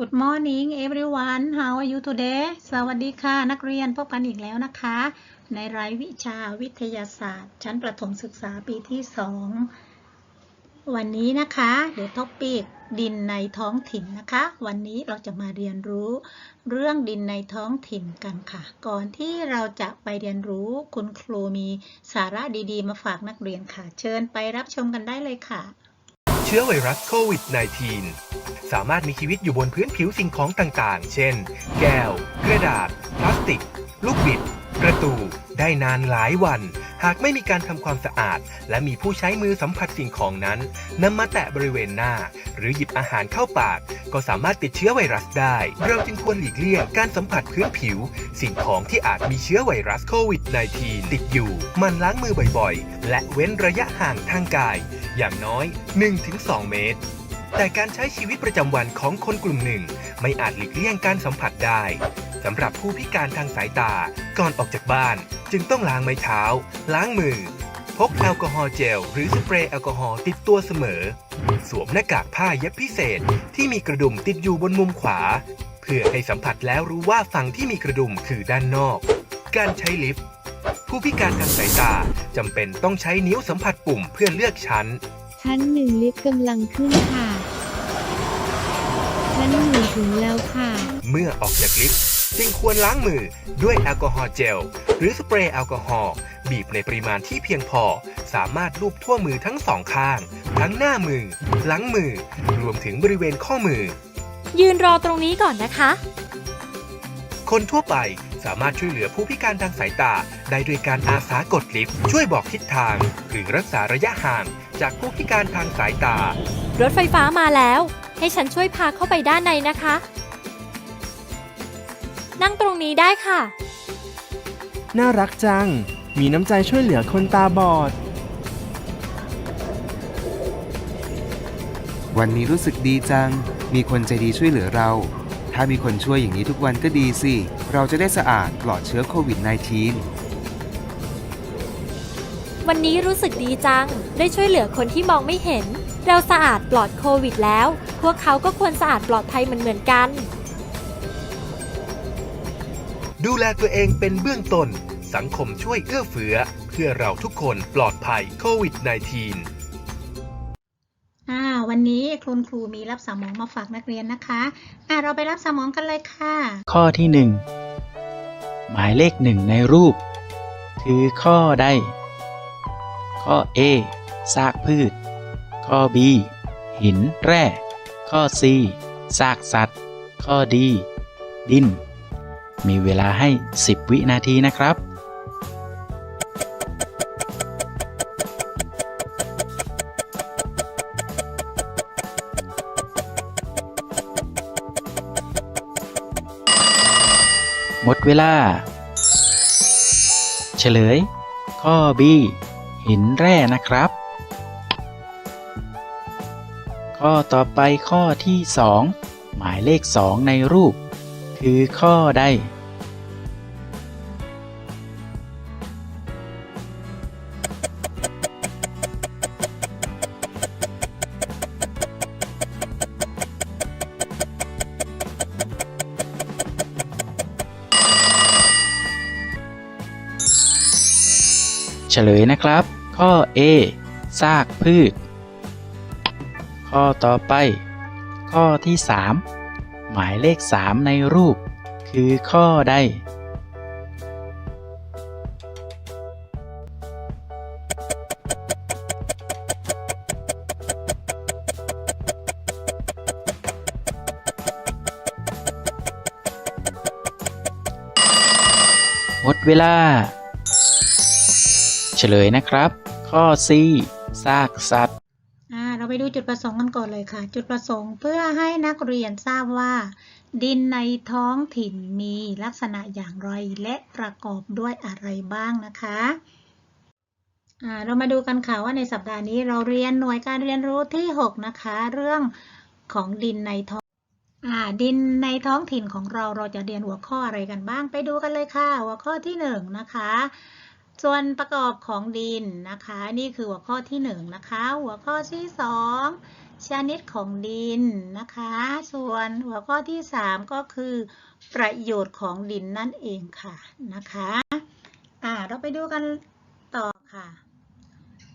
Good morning everyone how are you today สวัสดีค่ะ นักเรียนพบกันอีกแล้วนะคะ ในรายวิชาวิทยาศาสตร์ ชั้นประถมศึกษาปีที่ 2 วันนี้นะคะ The topic ดินในท้องถิ่นนะคะ วันนี้เราจะมาเรียนรู้เรื่องดินในท้องถิ่นกันค่ะ ก่อนที่เราจะไปเรียนรู้คุณครูมีสาระดีๆ มาฝากนักเรียนค่ะ เชิญไปรับชมกันได้เลยค่ะ ชื้อไวรัสโควิด -19 สามารถมีชีวิตอยู่บนพื้นผิวสิ่งของต่างๆ เช่น แก้ว กระดาษ พลาสติก ลูกบิด ประตู ได้นานหลายวัน หากไม่มีการทำความสะอาด และมีผู้ใช้มือสัมผัสสิ่งของนั้นนำมาแตะบริเวณหน้า หรือหยิบอาหารเข้าปาก ก็สามารถติดเชื้อไวรัสได้ เราจึงควรหลีกเลี่ยงการสัมผัสพื้นผิว สิ่งของที่อาจมีเชื้อไวรัสโควิด -19 ติดอยู่ มันล้างมือบ่อยๆ และเว้นระยะห่างทางกาย อย่างน้อย 1-2 เมตร แต่การใช้ชีวิตประจำวันของคนกลุ่มหนึ่ง ไม่อาจหลีกเลี่ยงการสัมผัสได้สำหรับผู้พิการทางสายตาก่อนออกจากบ้าน จึงต้องล้างไม้เท้า ล้างมือ พกแอลกอฮอล์เจล หรือสเปรย์แอลกอฮอล์ติดตัวเสมอ สวมหน้ากากผ้าเย็บพิเศษที่มีกระดุมติดอยู่บนมุมขวา เพื่อให้สัมผัสแล้วรู้ว่าฝั่งที่มีกระดุมคือด้านนอก การใช้ลิฟต์ ผู้พิการทางสายตาจำเป็นต้องใช้นิ้วสัมผัสปุ่มเพื่อเลือกชั้น ชั้นหนึ่งลิฟต์กำลังขึ้นค่ะ ชั้นหนึ่งถึงแล้วค่ะ เมื่อออกจากลิฟต์จึงควรล้างมือด้วยแอลกอฮอล์เจล หรือสเปรย์แอลกอฮอล์บีบในปริมาณที่เพียงพอ สามารถลูบทั่วมือทั้งสองข้าง ทั้งหน้ามือ หลังมือ รวมถึงบริเวณข้อมือ ยืนรอตรงนี้ก่อนนะคะ คนทั่วไป สามารถช่วยเหลือผู้พิการทางสายตา ได้ด้วยการอาสากดลิฟต์ช่วยบอกทิศทาง หรือรักษาระยะห่างจากผู้พิการทางสายตา รถไฟฟ้ามาแล้ว ให้ฉันช่วยพาเข้าไปด้านในนะคะ นั่งตรงนี้ได้ค่ะ น่ารักจัง มีน้ำใจช่วยเหลือคนตาบอด วันนี้รู้สึกดีจัง มีคนใจดีช่วยเหลือเรา ถ้ามีคนช่วยอย่างนี้ทุกวันก็ดีสิ เราจะได้สะอาดปลอดเชื้อโควิด -19 วันนี้รู้สึกดีจัง ได้ช่วยเหลือคนที่มองไม่เห็น เราสะอาดปลอดโควิดแล้ว พวกเขาก็ควรสะอาดปลอดภัยเหมือนเหมือนๆกัน ดูแลตัวเองเป็นเบื้องต้น สังคมช่วยเอื้อเฟื้อ เพื่อเราทุกคนปลอดภัยโควิด -19 อ่าวันนี้คุณครูมีรับสมองมาฝากนักเรียนนะคะ อ่าเราไปรับสมองกันเลยค่ะ ข้อที่หนึ่ง หมายเลขหนึ่งในรูป คือข้อใด ข้อ A ซากพืช ข้อ B หินแร่ ข้อ C ซากสัตว์ ข้อ D ดิน มีเวลาให้ 10 วินาทีนะครับ เวลา เฉลย ข้อ B หินแร่นะครับ ข้อต่อไปข้อที่ 2 หมายเลข 2 ในรูป คือข้อใด เฉลยนะครับ ข้อ A ซากพืช ข้อต่อไป ข้อที่ 3 หมายเลข 3 ในรูป คือข้อใด หมดเวลา ฉลยนะครับ ข้อ C ซากสัตว์เราไปดูจุดประสงค์กันก่อนเลยค่ะ จุดประสงค์เพื่อให้นักเรียนทราบว่า ดินในท้องถิ่นมีลักษณะอย่างไรและประกอบด้วยอะไรบ้างนะคะเรามาดูกันค่ะว่าในสัปดาห์นี้เราเรียนหน่วยการเรียนรู้ที่ 6 นะคะ เรื่องของดินในท้องอดินในท้องถิ่นของเราเราจะเรียนหัวข้ออะไรกันบ้างไปดูกันเลยค่ะ หัวข้อที่หนึ่งนะคะ ส่วนประกอบของดินนะคะ นี่คือหัวข้อที่หนึ่งนะคะ หัวข้อที่สองชนิดของดินนะคะ ส่วนหัวข้อที่ 3 ก็คือประโยชน์ของดินนั่นเองค่ะนะคะอ่าเราไปดูกันต่อค่ะ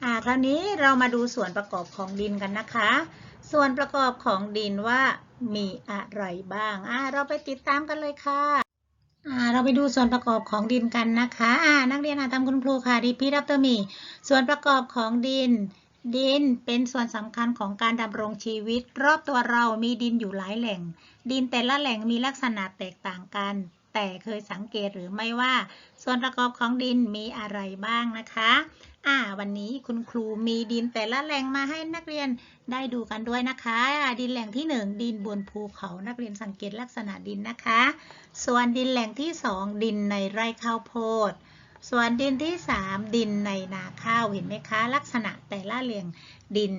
อ่าคราวนี้เรามาดูส่วนประกอบของดินกันนะคะ ส่วนประกอบของดินว่ามีอะไรบ้างอ่าเราไปติดตามกันเลยค่ะ เราไปดูส่วนประกอบของดินกันนะคะะนักเรียนอ่านตามคุณครูค่ะดีพีรับเตอร์มี ส่วนประกอบของดิน ดินเป็นส่วนสำคัญของการดำรงชีวิต รอบตัวเรามีดินอยู่หลายแหล่ง ดินแต่ละแหล่งมีลักษณะแตกต่างกัน แต่เคยสังเกตหรือไม่ว่า ส่วนประกอบของดินมีอะไรบ้างนะคะ อ่า วันนี้คุณครูมีดินแต่ละแหล่งมาให้นักเรียนได้ดูกันด้วยนะคะ ดินแหล่งที่หนึ่งดินบนภูเขานักเรียนสังเกตลักษณะดินนะคะ ส่วนดินแหล่งที่ 2 ดินในไร่ข้าวโพด ส่วนดินที่ 3 ดินในนาข้าวเห็นไหมคะ ลักษณะแต่ละแหล่งดิน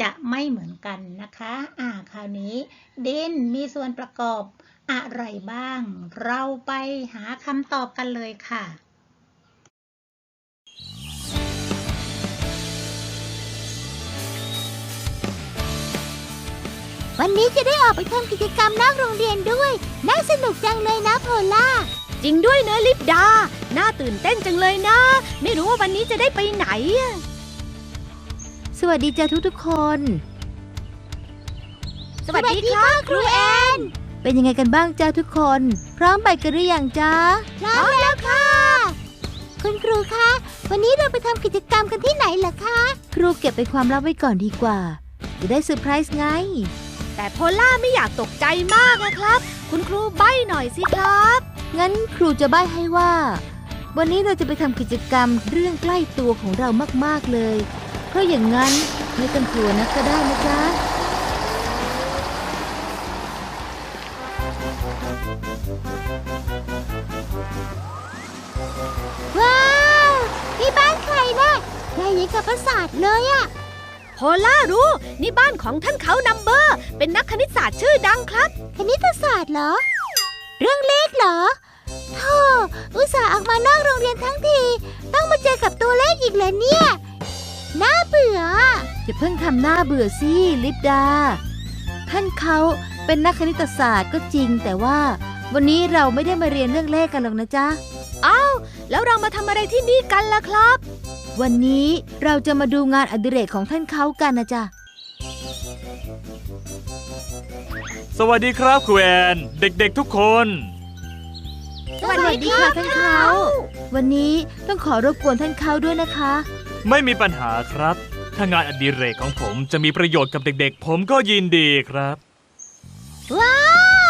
จะไม่เหมือนกันนะคะ อ่า คราวนี้ ดินมีส่วนประกอบอะไรบ้าง เราไปหาคำตอบกันเลยค่ะ วันนี้จะได้ออกไปทำกิจกรรมนอกโรงเรียนด้วย น่าสนุกจังเลยนะโพล่า จริงด้วยเนอะลิปดา น่าตื่นเต้นจังเลยนะ ไม่รู้ว่าวันนี้จะได้ไปไหนอะสวัสดีจ้าทุกทุกๆคน สวัสดีค่ะครูแอน เป็นยังไงกันบ้างจ้าทุกคน พร้อมไปกันหรือยังจ้าพร้อมแล้วค่ะ คุณครูคะ วันนี้เราไปทำกิจกรรมกันที่ไหนเหรอคะ ครูเก็บเป็นความลับไว้ก่อนดีกว่า จะได้เซอร์ไพรส์ไง แต่โพล่าไม่อยากตกใจมากนะครับ คุณครูใบ้หน่อยสิครับ งั้นครูจะใบ้ให้ว่า วันนี้เราจะไปทำกิจกรรมเรื่องใกล้ตัวของเรามากๆเลย เพราะอย่างนั้นไม่ต้องกลัวนักก็ได้นะจ๊ะว้าวนี่บ้านใครนะใหญ่ยิ่งกับปราสาทเลยอะ โพล่ารู้ นี่บ้านของท่านเขานัมเบอร์ เป็นนักคณิตศาสตร์ชื่อดังครับ คณิตศาสตร์เหรอ เรื่องเลขเหรอโธ่อุตส่าห์ออกมานอกโรงเรียนทั้งที ต้องมาเจอกับตัวเลขอีกเลยเนี่ย น่าเบื่อ อย่าเพิ่งทำหน้าเบื่อสิลิปดา ท่านเขาเป็นนักคณิตศาสตร์ก็จริง แต่ว่า วันนี้เราไม่ได้มาเรียนเรื่องเลขกันหรอกนะจ๊ะแล้วเรามาทำอะไรที่นี่กันล่ะครับ วันนี้เราจะมาดูงานอดิเรกของท่านเขากันนะจ๊ะ สวัสดีครับครูแอนเด็กๆทุกคน สวัสดีค่ะท่านเขา วันนี้ต้องขอรบกวนท่านเขาด้วยนะคะ ไม่มีปัญหาครับ ถ้างานอดิเรกของผมจะมีประโยชน์กับเด็กๆ ผมก็ยินดีครับ ว้า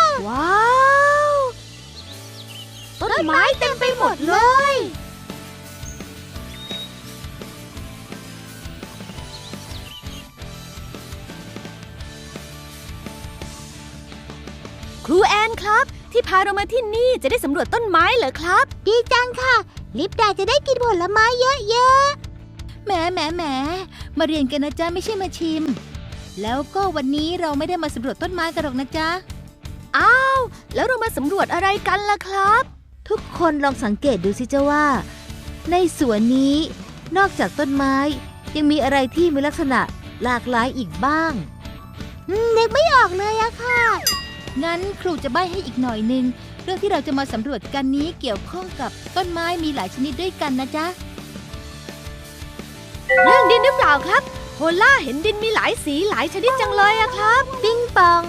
ว ว้าว ต้นไม้เต็มไปหมดเลย ครูแอนครับ ที่พาเรามาที่นี่จะได้สำรวจต้นไม้เหรอครับ ดีจังค่ะ ลิปดาจะได้กินผลไม้เยอะๆแหมแหมแหมมาเรียนกันนะจ๊ะไม่ใช่มาชิม แล้วก็วันนี้เราไม่ได้มาสำรวจต้นไม้กันหรอกนะจ๊ะอ้าว แล้วเรามาสำรวจอะไรกันล่ะครับ ทุกคนลองสังเกตดูสิจ้าว่า ในสวนนี้ นอกจากต้นไม้ ยังมีอะไรที่มีลักษณะหลากหลายอีกบ้างนึกไม่ออกเลยอะค่ะ งั้นครูจะใบ้ให้อีกหน่อยนึง เรื่องที่เราจะมาสำรวจกันนี้เกี่ยวข้องกับต้นไม้มีหลายชนิดด้วยกันนะจ๊ะ เรื่องดินหรือเปล่าครับ โพล่าเห็นดินมีหลายสีหลายชนิดจังเลยอะครับ ปิ้งปอง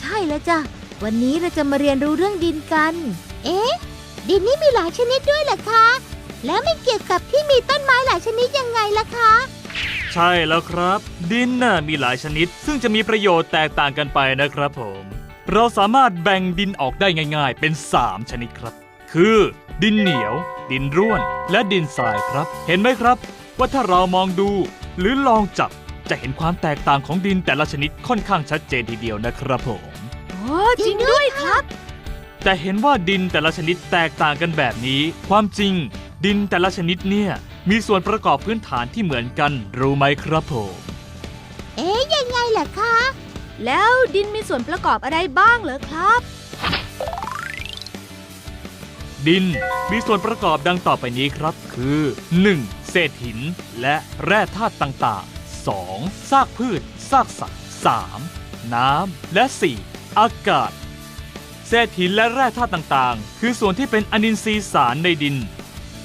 ใช่แล้วจ้ะ วันนี้เราจะมาเรียนรู้เรื่องดินกัน เอ๊ะ ดินนี่มีหลายชนิดด้วยเหรอคะ แล้วไม่เกี่ยวกับที่มีต้นไม้หลายชนิดยังไงล่ะคะ ใช่แล้วครับ ดินน่ะมีหลายชนิด ซึ่งจะมีประโยชน์แตกต่างกันไปนะครับผม เราสามารถแบ่งดินออกได้ง่าย ๆ เป็น 3 ชนิดครับ คือ ดินเหนียว ดินร่วน และดินทรายครับ เห็นไหมครับ ว่าถ้าเรามองดู หรือลองจับจะเห็นความแตกต่างของดินแต่ละชนิดค่อนข้างชัดเจนทีเดียวนะครับผม โอ้จริงด้วยครับ แต่เห็นว่าดินแต่ละชนิดแตกต่างกันแบบนี้ ความจริง ดินแต่ละชนิดเนี่ยมีส่วนประกอบพื้นฐานที่เหมือนกันรู้ไหมครับผม เอ๊ะยังไงล่ะคะ แล้วดินมีส่วนประกอบอะไรบ้างเหรอครับ ดินมีส่วนประกอบดังต่อไปนี้ครับ คือ 1. เศษหิน และแร่ธาตุต่างๆ 2. ซากพืช ซากสัตว์ 3. น้ำ และ 4. อากาศ เศษหินและแร่ธาตุต่างๆ คือส่วนที่เป็นอนินทรีย์สารในดิน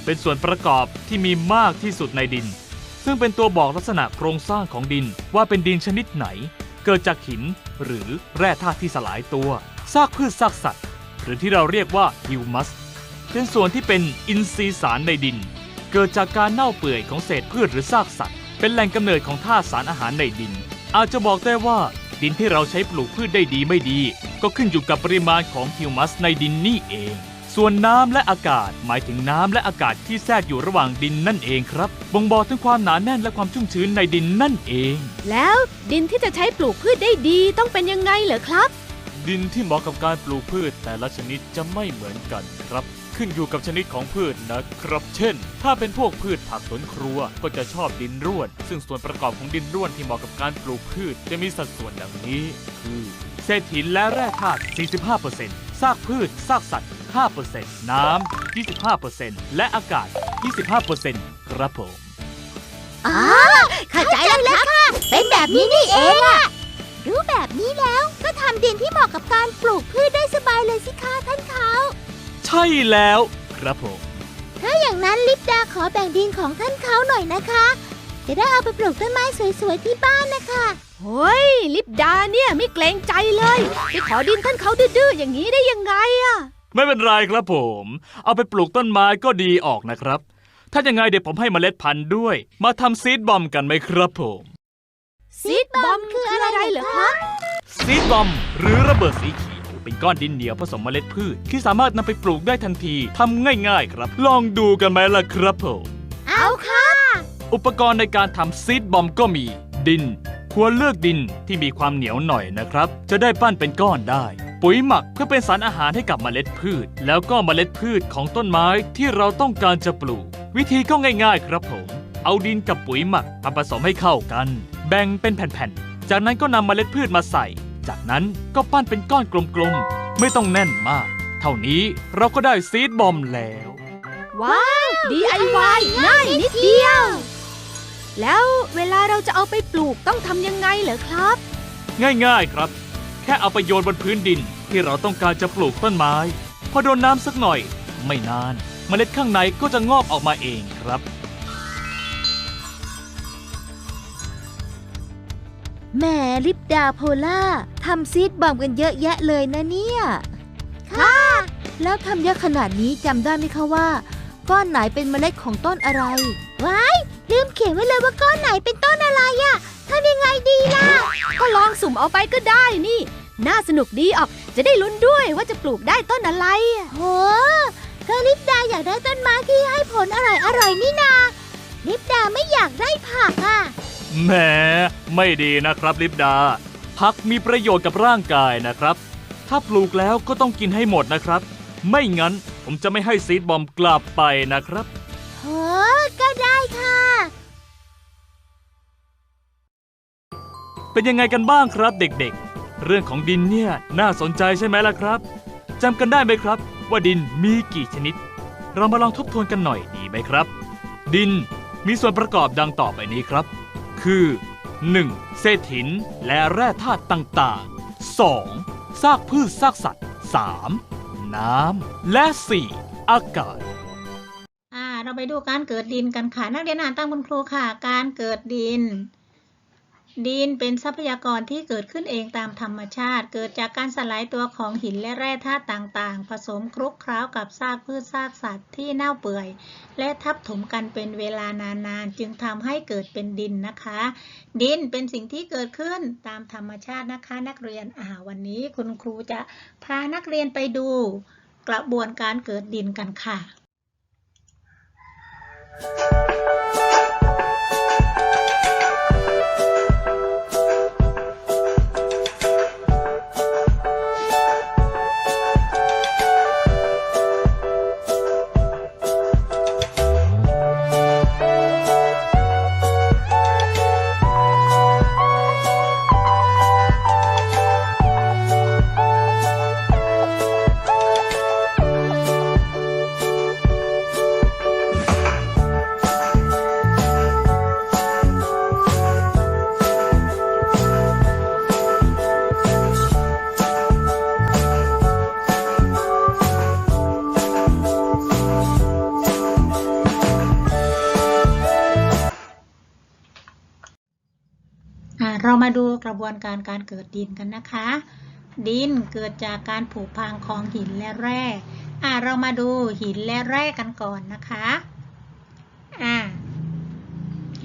เป็นส่วนประกอบที่มีมากที่สุดในดิน ซึ่งเป็นตัวบอกลักษณะโครงสร้างของดินว่าเป็นดินชนิดไหน เกิดจากหินหรือแร่ธาตุที่สลายตัว ซากพืชซากสัตว์ หรือที่เราเรียกว่าฮิวมัส เป็นส่วนที่เป็นอินทรีย์สารในดิน เกิดจากการเน่าเปื่อยของเศษพืชหรือซากสัตว์ เป็นแหล่งกำเนิดของธาตุสารอาหารในดิน อาจจะบอกได้ว่าดินที่เราใช้ปลูกพืชได้ดีไม่ดี ก็ขึ้นอยู่กับปริมาณของฮิวมัสในดินนี่เอง ส่วนน้ำและอากาศหมายถึงน้ำและอากาศที่แทรกอยู่ระหว่างดินนั่นเองครับ บ่งบอกถึงความหนาแน่นและความชุ่มชื้นในดินนั่นเอง แล้วดินที่จะใช้ปลูกพืชได้ดีต้องเป็นยังไงเหรอครับ ดินที่เหมาะกับการปลูกพืชแต่ละชนิดจะไม่เหมือนกันครับ ขึ้นอยู่กับชนิดของพืชนะครับ เช่น ถ้าเป็นพวกพืชผักสวนครัวก็จะชอบดินร่วน ซึ่งส่วนประกอบของดินร่วนที่เหมาะกับการปลูกพืชจะมีสัดส่วนดังนี้ คือเศษหินและแร่ธาตุ45%ซากพืชซากสัตว์ 5%น้ำ 25%และอากาศ 25%ครับผม อ๋อเข้าใจแล้วล่ะค่ะเป็นแบบนี้นี่เองอะรู้แบบนี้แล้วก็ทำดินที่เหมาะกับการปลูกพืชได้สบายเลยสิคะท่านเขาใช่แล้วครับผม ถ้าอย่างนั้นลิปดาขอแบ่งดินของท่านเขาหน่อยนะคะ จะได้เอาไปปลูกต้นไม้สวยๆที่บ้านนะคะเฮ้ยลิปดาเนี่ยไม่เกรงใจเลยไปขอดินท่านเขาดื้อๆอย่างนี้ได้ยังไงอะ ไม่เป็นไรครับผม เอาไปปลูกต้นไม้ก็ดีออกนะครับ ถ้ายังไงเดี๋ยวผมให้เมล็ดพันธุ์ด้วย มาทำซีดบอมกันไหมครับผม ซีดบอมคืออะไรเหรอคะซีดบอม หรือระเบิดสีเขียวเป็นก้อนดินเหนียวผสมเมล็ดพืช ที่สามารถนำไปปลูกได้ทันทีทำง่ายๆครับ ลองดูกันไหมล่ะครับผมเอาค่ะ อุปกรณ์ในการทำซีดบอมก็มี ดิน ควรเลือกดินที่มีความเหนียวหน่อยนะครับ จะได้ปั้นเป็นก้อนได้ ปุ๋ยหมักเพื่อเป็นสารอาหารให้กับเมล็ดพืช แล้วก็เมล็ดพืชของต้นไม้ที่เราต้องการจะปลูก วิธีก็ง่ายๆครับผม เอาดินกับปุ๋ยหมักมาผสมให้เข้ากัน แบ่งเป็นแผ่นๆ จากนั้นก็นำเมล็ดพืชมาใส่ จากนั้นก็ปั้นเป็นก้อนกลมๆ ไม่ต้องแน่นมาก เท่านี้เราก็ได้ซีดบอมแล้ว ว้าว DIY ง่ายนิดเดียว แล้วเวลาเราจะเอาไปปลูกต้องทำยังไงเหรอครับ ง่ายๆครับ แค่เอาไปโยนบนพื้นดินที่เราต้องการจะปลูกต้นไม้ พอโดนน้ำสักหน่อย ไม่นานเมล็ดข้างในก็จะงอกออกมาเองครับแหมลิปดาโพล่าทำซีดบอมกันเยอะแยะเลยนะเนี่ย ค่ะ แล้วทำเยอะขนาดนี้จำได้ไหมคะว่า ก้อนไหนเป็นเมล็ดของต้นอะไร ว้าย ลืมเขียนไว้เลยว่าก้อนไหนเป็นต้นอะไรอะ ทำยังไงดีล่ะ ก็ลองสุ่มเอาไปก็ได้นี่ น่าสนุกดีออก จะได้ลุ้นด้วยว่าจะปลูกได้ต้นอะไรอะโหก็ลิปดาอยากได้ต้นไม้ที่ให้ผลอร่อยอร่อยๆนี่นา ลิปดาไม่อยากได้ผักอะ แหม ไม่ดีนะครับลิปดา ผักมีประโยชน์กับร่างกายนะครับ ถ้าปลูกแล้วก็ต้องกินให้หมดนะครับ ไม่งั้นผมจะไม่ให้ซีดบอมกลับไปนะครับ โหก็ได้ค่ะ เป็นยังไงกันบ้างครับเด็กๆ เรื่องของดินเนี่ยน่าสนใจใช่ไหมล่ะครับจำกันได้ไหมครับ ว่าดินมีกี่ชนิด เรามาลองทบทวนกันหน่อยดีไหมครับ ดินมีส่วนประกอบดังต่อไปนี้ครับ คือ 1. เศษหินและแร่ธาตุต่างๆ 2. ซากพืชซากสัตว์ 3. น้ำและ 4. อากาศอ่าเราไปดูการเกิดดินกันค่ะ นักเรียนอ่านตามคุณครูค่ะ การเกิดดิน ดินเป็นทรัพยากรที่เกิดขึ้นเองตามธรรมชาติ เกิดจากการสลายตัวของหินและแร่ธาตุต่างๆ ผสมคลุกเคล้ากับซากพืชซากสัตว์ที่เน่าเปื่อย และทับถมกันเป็นเวลานานๆ จึงทำให้เกิดเป็นดินนะคะ ดินเป็นสิ่งที่เกิดขึ้นตามธรรมชาตินะคะ นักเรียนอ่าวันนี้คุณครูจะพานักเรียนไปดู กระบวนการเกิดดินกันค่ะ การการเกิดดินกันนะคะ ดินเกิดจากการผุพังของหินและแร่อ่าเรามาดูหินและแร่กันก่อนนะคะอ่า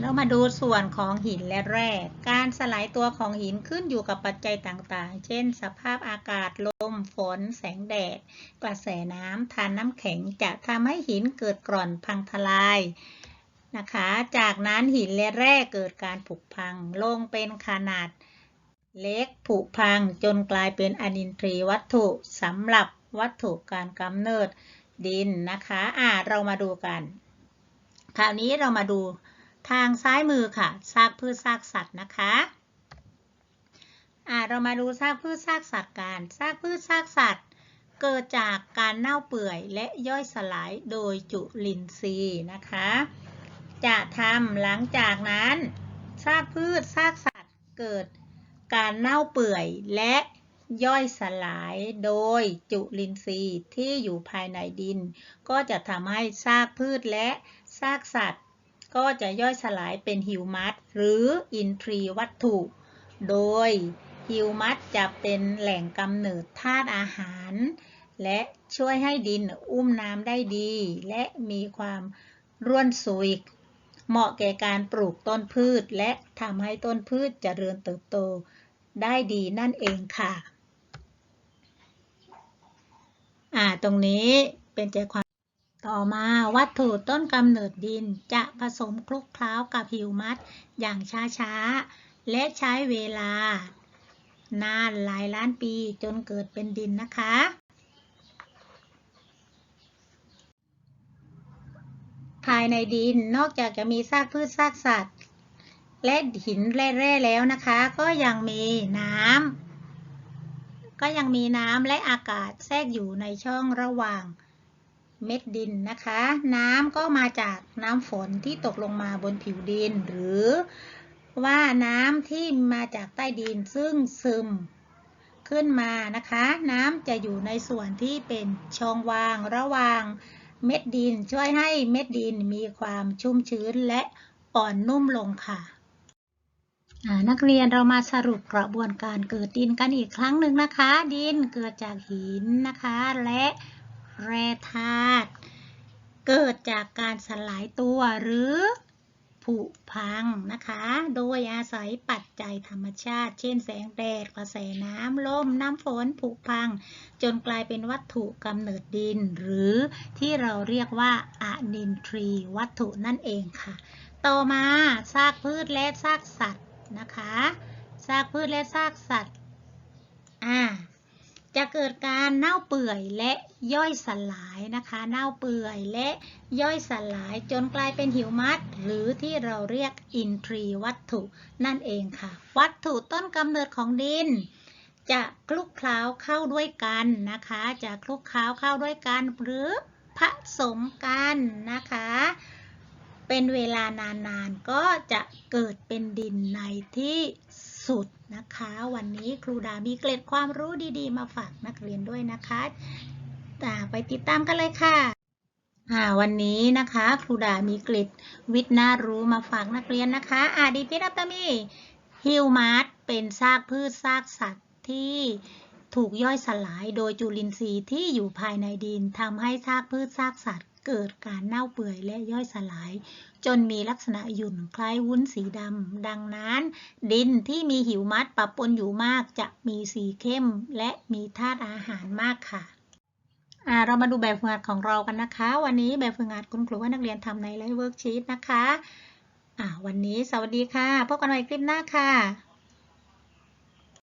เรามาดูส่วนของหินและแร่ การสลายตัวของหินขึ้นอยู่กับปัจจัยต่างๆ เช่น สภาพอากาศ ลม ฝน แสงแดด กระแสน้ำทานน้ำแข็งจะทำให้หินเกิดกร่อนพังทลายนะคะ จากนั้นหินและแร่เกิดการผุพัง ลงเป็นขนาด เล็กผุพังจนกลายเป็นอนินทรีย์วัตถุสำหรับวัตถุการกำเนิดดินนะคะอ่าเรามาดูกัน คราวนี้เรามาดูทางซ้ายมือค่ะซากพืชซากสัตว์นะคะอ่าเรามาดูซากพืชซากสัตว์กันซากพืชซากสัตว์ เกิดจากการเน่าเปื่อยและย่อยสลายโดยจุลินทรีย์นะคะ จะทำหลังจากนั้นซากพืชซากสัตว์เกิด การเน่าเปื่อยและย่อยสลายโดยจุลินทรีย์ที่อยู่ภายในดิน ก็จะทำให้ซากพืชและซากสัตว์ ก็จะย่อยสลายเป็นฮิวมัสหรืออินทรีย์วัตถุ โดยฮิวมัสจะเป็นแหล่งกำเนิดธาตุอาหาร และช่วยให้ดินอุ้มน้ำได้ดี และมีความร่วนซุยเหมาะแก่การปลูกต้นพืช และทำให้ต้นพืชเจริญเติบโต ได้ดีนั่นเองค่ะ อ่า ตรงนี้เป็นใจความ ต่อมาวัตถุต้นกำเนิดดินจะผสมคลุกเคล้ากับหิวมัสอย่างช้าๆ และใช้เวลา นานหลายล้านปีจนเกิดเป็นดินนะคะ ภายในดินนอกจากจะมีซากพืชซากสัตว์ และหินแร่แล้วนะคะ ก็ยังมีน้ำก็ยังมีน้ำและอากาศแทรกอยู่ในช่องระหว่างเม็ดดินนะคะ น้ำก็มาจากน้ำฝนที่ตกลงมาบนผิวดิน หรือว่าน้ำที่มาจากใต้ดินซึ่งซึมขึ้นมานะคะ น้ำจะอยู่ในส่วนที่เป็นช่องว่างระหว่างเม็ดดินช่วยให้เม็ดดินมีความชุ่มชื้นและอ่อนนุ่มลงค่ะ นักเรียนเรามาสรุปกระบวนการเกิดดินกันอีกครั้งหนึ่งนะคะ ดินเกิดจากหินนะคะ และแร่ธาตุเกิดจากการสลายตัวหรือผุพังนะคะ โดยอาศัยปัจจัยธรรมชาติ เช่นแสงแดด กระแสน้ำลม น้ำฝน ผุพัง จนกลายเป็นวัตถุกำเนิดดิน หรือที่เราเรียกว่าอะนินทรี วัตถุนั่นเองค่ะ ต่อมาซากพืชและซากสัตว์ นะคะซากพืชและซากสัตว์อ่าจะเกิดการเน่าเปื่อยและย่อยสลายนะคะ เน่าเปื่อยและย่อยสลายจนกลายเป็นหิวมัสหรือที่เราเรียกอินทรีวัตถุ นั่นเองค่ะ วัตถุต้นกำเนิดของดิน จะคลุกเคล้าเข้าด้วยกันนะคะ จะคลุกเคล้าเข้าด้วยกันหรือผสมกันนะคะ เป็นเวลานานๆ ก็จะเกิดเป็นดินในที่สุดนะคะ วันนี้ครูดามีเกร็ดความรู้ดีๆ มาฝากนักเรียนด้วยนะคะไปติดตามกันเลยค่ะวันนี้นะคะครูดามีเกร็ดวิทย์น่ารู้มาฝากนักเรียนนะคะอาดีพิรัตมีฮิวมัสเป็นซากพืชซากสัตว์ที่ถูกย่อยสลายโดยจุลินทรีย์ที่อยู่ภายในดินทำให้ซากพืชซากสัตว์ เกิดการเน่าเปื่อยและย่อยสลาย จนมีลักษณะหยุ่นคล้ายวุ้นสีดำ ดังนั้น ดินที่มีหิวมัดปะปนอยู่มากจะมีสีเข้มและมีธาตุอาหารมากค่ะอ่าเรามาดูแบบฝึกหัดของเรากันนะคะ วันนี้แบบฝึกหัดคุณครูให้นักเรียนทำในไลฟ์เวิร์กชีตนะคะอ่าวันนี้สวัสดีค่ะ พบกันใหม่คลิปหน้าค่ะ